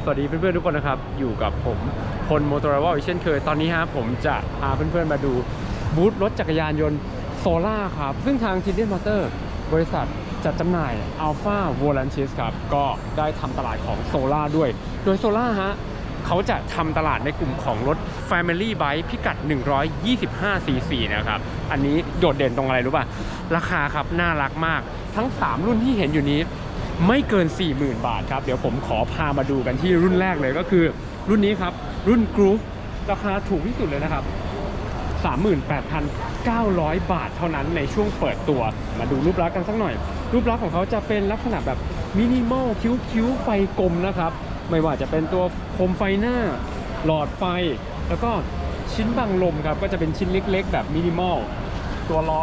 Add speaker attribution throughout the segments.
Speaker 1: สวัสดีเพื่อนๆทุกคนนะครับ อยู่กับผมพลโมโตร a วลเช่นเคย ตอนนี้ฮะผมจะพาเพื่อนๆมาดูบูธรถจักรยานยนต์โซล่าครับ ซึ่งทาง t ินเดียนมอเตอร์บริษัทจัดจำหน่าย Alpha v o l a n t i s ครับ ก็ได้ทำตลาดของโซล่าด้วย โดยโซล่าฮะเขาจะทำตลาดในกลุ่มของรถ Family Bike พิกัด 125 cc นะครับ อันนี้โดดเด่นตรงอะไรรู้ป่ะ ราคาครับน่ารักมากทั้ง 3 รุ่นที่เห็นอยู่นี้ ไม่เกิน 40,000 บาทครับ เดี๋ยวผมขอพามาดูกันที่รุ่นแรกเลยก็คือ รุ่นนี้ครับ รุ่น Groove ราคาถูกที่สุดเลยนะครับ38,900 บาทเท่านั้นในช่วงเปิดตัว มาดูรูปลักษณ์กันสักหน่อย รูปลักษณ์ของเขาจะเป็นลักษณะแบบมินิมอลคิ้วๆ ไฟกลมนะครับ ไม่ว่าจะเป็นตัวโคมไฟหน้า หลอดไฟ แล้วก็ชิ้นบังลมครับ ก็จะเป็นชิ้นเล็กๆ แบบมินิมอล ตัวล้อ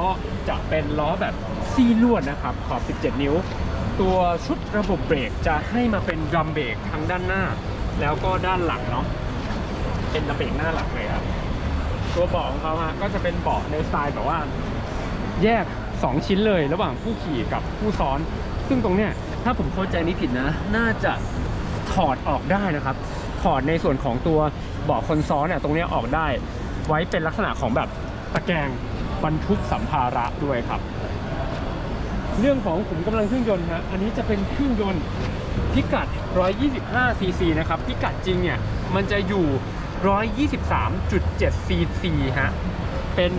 Speaker 1: จะเป็นล้อแบบซี่ลวดนะครับ ขอบ 17 นิ้ว ตัวชุดระบบเบรกจะให้มาเป็นดรัมเบรกทั้งด้านหน้า แล้วก็ด้านหลังเนาะเป็นดรัมเบรกหน้าหลังเลยครับตัวเบาะของเขาฮะก็จะเป็นเบาะในสไตล์แบบว่า แยก 2 ชิ้นเลยระหว่างผู้ขี่กับผู้ซ้อน ซึ่งตรงเนี้ยถ้าผมเข้าใจนี้ผิดนะ น่าจะถอดออกได้นะครับ ถอดในส่วนของตัวเบาะคนซ้อนเนี่ยตรงเนี้ยออกได้ ไว้เป็นลักษณะของแบบตะแกรงบรรทุกสัมภาระด้วยครับ เรื่องของขุมกำลังเครื่องยนต์ฮะอันนี้จะเป็นเครื่องยนต์พิกัด 125 cc นะครับ พิกัดจริงเนี่ย มันจะอยู่ 123.7 cc ฮะ เป็น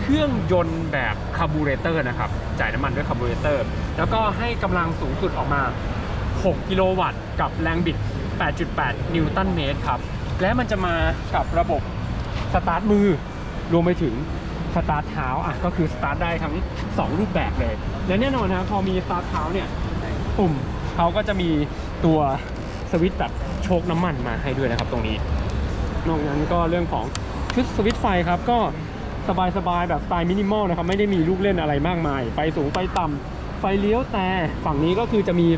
Speaker 1: เครื่องยนต์แบบคาร์บูเรเตอร์นะครับ จ่ายน้ำมันด้วยคาร์บูเรเตอร์ แล้วก็ให้กำลังสูงสุดออกมา 6 กิโลวัตต์ กับแรงบิด 8.8 นิวตันเมตรครับ และมันจะมากับระบบสตาร์ทมือ รวมไปถึง สตาร์ทเท้าอะก็คือสตาร์ทได้ทั้ง 2 รูปแบบเลย และแน่นอนนะพอมีสตาร์ทเท้าเนี่ยปุ่มเขาก็จะมีตัวสวิตช์แบบโชคน้ำมันมาให้ด้วยนะครับตรงนี้ นอกนั้นก็เรื่องของชุดสวิตช์ไฟครับก็สบายๆแบบสไตล์มินิมอลนะครับไม่ได้มีลูกเล่นอะไรมากมาย ไฟสูงไฟต่ำไฟเลี้ยวแต่ฝั่งนี้ก็คือจะมี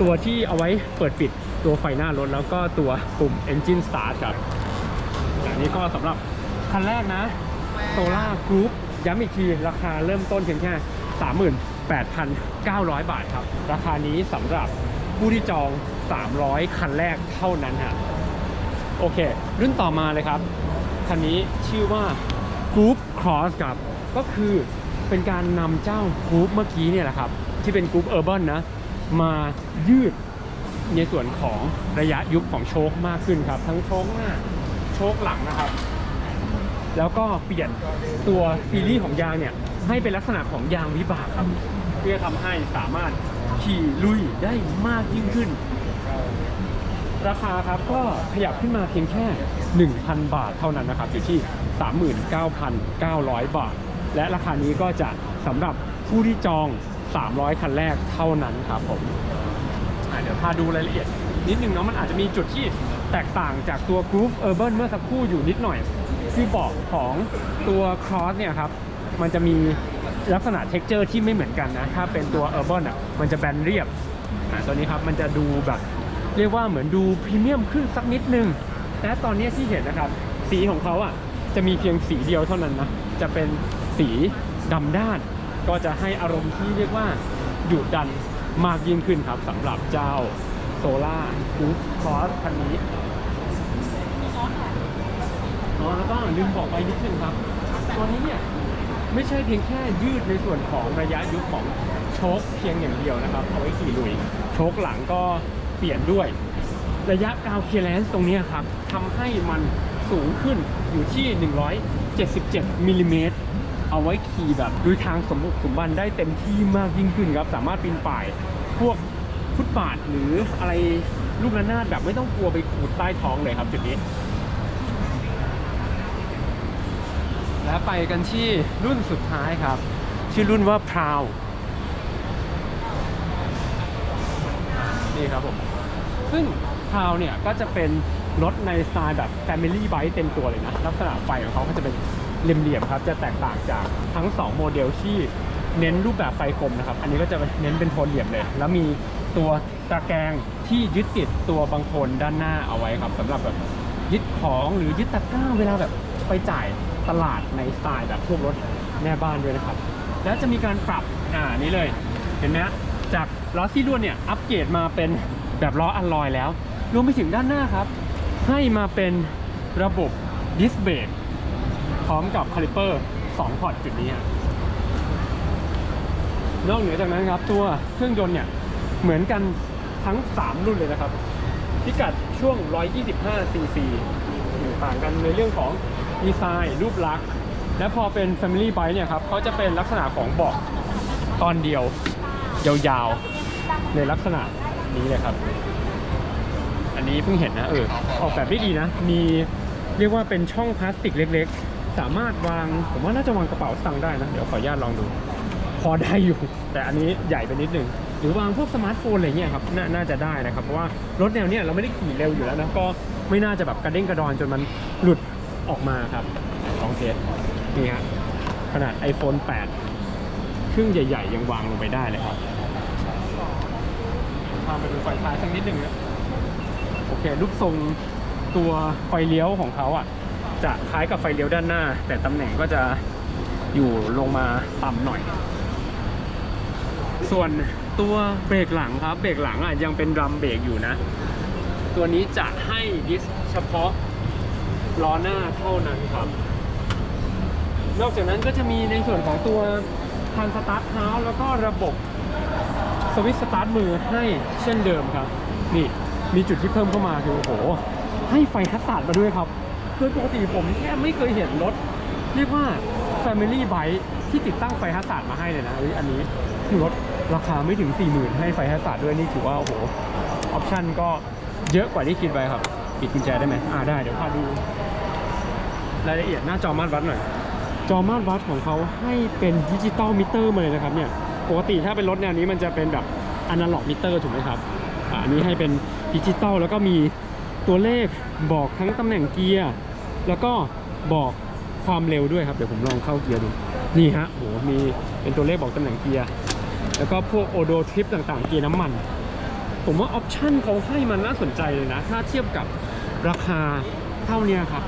Speaker 1: ตัวที่เอาไว้เปิดปิดตัวไฟหน้ารถแล้วก็ตัวปุ่ม Engine Start ครับอันนี้ก็สำหรับคันแรกนะ Solar Group ย้ำอีกที ราคาเริ่มต้นเพียงแค่ 38,900 บาทครับ ราคานี้สำหรับผู้ที่จอง 300 คันแรกเท่านั้นฮะโอเค รุ่นต่อมาเลยครับ คันนี้ชื่อว่า Group Cross ครับ ก็คือเป็นการนำเจ้า Group เมื่อกี้เนี่ยแหละครับ ที่เป็น Group Urban นะ มายืดในส่วนของระยะยุบของโชคมากขึ้นครับ ทั้งโชคหน้า โชคหลังนะครับ แล้วก็เปลี่ยนตัวซีรีส์ของยางเนี่ยให้เป็นลักษณะของยางวิบากครับเพื่อทำให้สามารถขี่ลุยได้มากยิ่งขึ้น ราคาครับก็ขยับขึ้นมาเพียงแค่ 1,000 บาทเท่านั้นนะครับ อยู่ที่ 39,900 บาท และราคานี้ก็จะสำหรับผู้ที่จอง 300 คันแรกเท่านั้นครับผมเดี๋ยวพาดูรายละเอียดนิดนึงเนาะมันอาจจะมีจุดที่ แตกต่างจากตัว Groove Urban เมื่อสักครู่อยู่นิดหน่อยที่บอกของตัว Cross เนี่ยครับ มันจะมีลักษณะ texture ที่ไม่เหมือนกันนะ ถ้าเป็นตัว Urban อะ มันจะแบนเรียบอ่าตัวนี้ครับ มันจะดูแบบ เรียกว่าเหมือนดูพรีเมียมขึ้นสักนิดนึงและตอนนี้ที่เห็นนะครับ สีของเขาอะ จะมีเพียงสีเดียวเท่านั้นนะ จะเป็นสีดำด้าน ก็จะให้อารมณ์ที่เรียกว่าดุดันมากยิ่งขึ้นครับสำหรับเจ้า ล่ากูฟคอสคันนี้อ๋อแล้วก็ลืมบอกไปนิดนึงครับ ตัวนี้เนี่ยไม่ใช่เพียงแค่ยืดในส่วนของระยะยุบของโชคเพียงอย่างเดียวนะครับเอาไว้ขี่ลุย โชคหลังก็เปลี่ยนด้วย ระยะกาวเคลียร์แลนซ์ตรงนี้ครับทำให้มันสูงขึ้นอยู่ที่ 177มิลลิเมตรเอาไว้ขี่แบบดูทางสมบุกสมบันได้เต็มที่มากยิ่งขึ้นครับ สามารถปีนป่ายพวก ฟุตบาทหรืออะไรลูกระนาดแบบไม่ต้องกลัวไปขูดใต้ท้องเลยครับจุดนี้ และไปกันที่รุ่นสุดท้ายครับ ชื่อรุ่นว่า p r o u นี่ครับผม ซึ่ง p r o u เนี่ยก็จะเป็นรถในสไตล์แบบ Family Bike เต็มตัวเลยนะ ลักษณะไฟของเขาก็จะเป็นเหลี่ยมๆครับ จะแตกต่างจากทั้ง 2 โมเดลที่ เน้นรูปแบบไฟกลมนะครับ อันนี้ก็จะเน้นเป็นโทนเหลี่ยมเลย แล้วมีตัวตะแกรงที่ยึดติดตัวบางโคนด้านหน้าเอาไว้ครับสำหรับแบบยึดของหรือยึดตะกร้าเวลาแบบไปจ่ายตลาดในสไตล์แบบพวกรถแม่บ้านด้วยนะครับ แล้วจะมีการปรับอ่านี้เลย เห็นไหมฮะจากล้อซี่ล้วนเนี่ยอัปเกรดมาเป็นแบบล้ออัลลอยแล้ว รวมไปถึงด้านหน้าครับ ให้มาเป็นระบบดิสเบรกพร้อมกับคาลิเปอร์2พอร์ตจุดนี้ฮะ นอกเหนือจากนั้นครับตัวเครื่องยนต์เนี่ยเหมือนกันทั้ง 3 รุ่นเลยนะครับ พิกัดช่วง 125ซีซีต่างกันในเรื่องของดีไซน์รูปลักษณ์และพอเป็น Family Bike เนี่ยครับเขาจะเป็นลักษณะของเบาะตอนเดียว ยาวๆ ในลักษณะนี้เลยครับ อันนี้เพิ่งเห็นนะเออออกแบบได้ดีนะ มีเรียกว่าเป็นช่องพลาสติกเล็กๆ สามารถวางผมว่าน่าจะวางกระเป๋าสตางได้นะ เดี๋ยวขออนุญาตลองดู อได้อยู่ แต่อันนี้ใหญ่ไปนิดนึงหรือวางพวกสมาร์ทโฟนอะไรเงี้ยครับนาน่าจะได้นะครับ เพราะว่ารถแนวเนี้ยเราไม่ได้ขี่เร็วอยู่แล้วนะก็ไม่น่าจะแบบกระเด้งกระดอนจนมันหลุดออกมาครับลองเทสนี่ฮะขนาด iPhone 8 เครื่องใหญ่ ๆ ยังวางลงไปได้เลยครับพาไปดูไฟท้ายสักนิดหนึ่งนะโอเครูปทรงตัวไฟเลี้ยวของเขาอะ จะคล้ายกับไฟเลี้ยวด้านหน้า แต่ตำแหน่งก็จะอยู่ลงมาต่ำหน่อย ส่วนตัวเบรกหลังครับเบรกหลังอะยังเป็นดรัมเบรกอยู่นะ ตัวนี้จะให้ดิสเฉพาะล้อหน้าเท่านั้นครับ นอกจากนั้นก็จะมีในส่วนของตัวคันสตาร์ทเท้าแล้วก็ระบบสวิตสตาร์ทมือให้เช่นเดิมครับ นี่มีจุดที่เพิ่มเข้ามาคือโอ้โห ให้ไฟฮัสซาร์ดมาด้วยครับโดยปกติผมแค่ไม่เคยเห็นรถ เรียกว่า Family Bike ที่ติดตั้งไฟฮัสซาร์ดมาให้เลยนะอ้ยอันนี้คือรถ ราคาไม่ถึง 40,000 ให้ไฟฮัสซาร์ดด้วยนี่ถือว่า โอ้โห ออปชั่นก็เยอะกว่าที่คิดไว้ครับ ปิดกุญแจได้ไหมอ่าได้ เดี๋ยวพาดู รายละเอียดหน้าจอมาตรวัดหน่อย จอมาตรวัดของเขาให้เป็นดิจิตอลมิเตอร์มาเลยนะครับเนี่ยปกติถ้าเป็นรถแนวนี้มันจะเป็นแบบอนาล็อกมิเตอร์ถูกไหมครับอันนี้ให้เป็นดิจิตอลแล้วก็มีตัวเลขบอกทั้งตำแหน่งเกียร์แล้วก็บอกความเร็วด้วยครับ เดี๋ยวผมลองเข้าเกียร์ดู นี่ฮะโหมีเป็นตัวเลขบอกตำแหน่งเกียร์ แล้วก็พวกโอโดทริปต่างๆ เกียร์น้ำมัน ผมว่าออปชั่นเขาให้มันน่าสนใจเลยนะ ถ้าเทียบกับราคาเท่านี้ครับ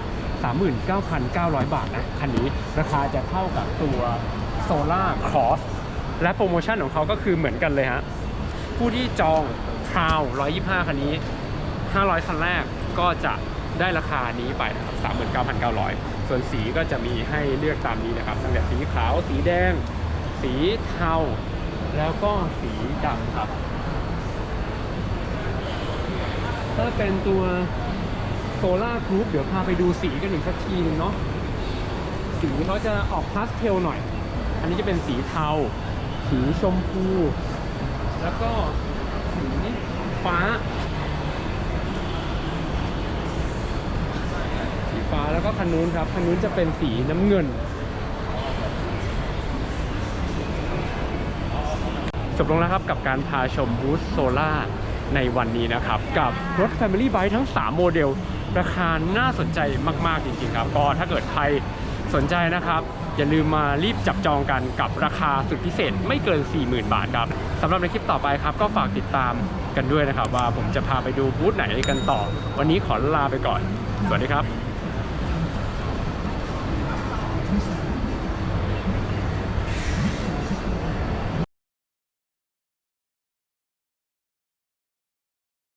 Speaker 1: 39,900 บาทนะคันนี้ราคาจะเท่ากับตัว Solar Cross และโปรโมชั่นของเขาก็คือเหมือนกันเลยฮะ ผู้ที่จองคราว125 คันนี้ 500 คันแรกก็จะได้ราคานี้ไปนะครับ 39,900 ส่วนสีก็จะมีให้เลือกตามนี้นะครับ ตั้งแต่สีขาว สีแดง สีเทา แล้วก็สีดำครับ ถ้าเป็นตัวโซล่าครูปเดี๋ยวพาไปดูสีกันอีกสักทีหนึงเนาะสีเขาจะออกพาสเทลหน่อย อันนี้จะเป็นสีเทา สีชมพู แล้วก็สีฟ้า สีฟ้าแล้วก็คันนู้นครับ คันนู้นจะเป็นสีน้ำเงิน จบลงแล้วครับกับการพาชมบูธโซล่าในวันนี้นะครับ กับรถ Family Bike ทั้ง 3 โมเดล ราคาน่าสนใจมากๆจริงๆครับ ก็ถ้าเกิดใครสนใจนะครับ อย่าลืมมารีบจับจองกันกับราคาสุดพิเศษไม่เกิน 40,000 บาทครับสำหรับในคลิปต่อไปครับ ก็ฝากติดตามกันด้วยนะครับ ว่าผมจะพาไปดูบูธไหนกันต่อ วันนี้ขอลาไปก่อน สวัสดีครับ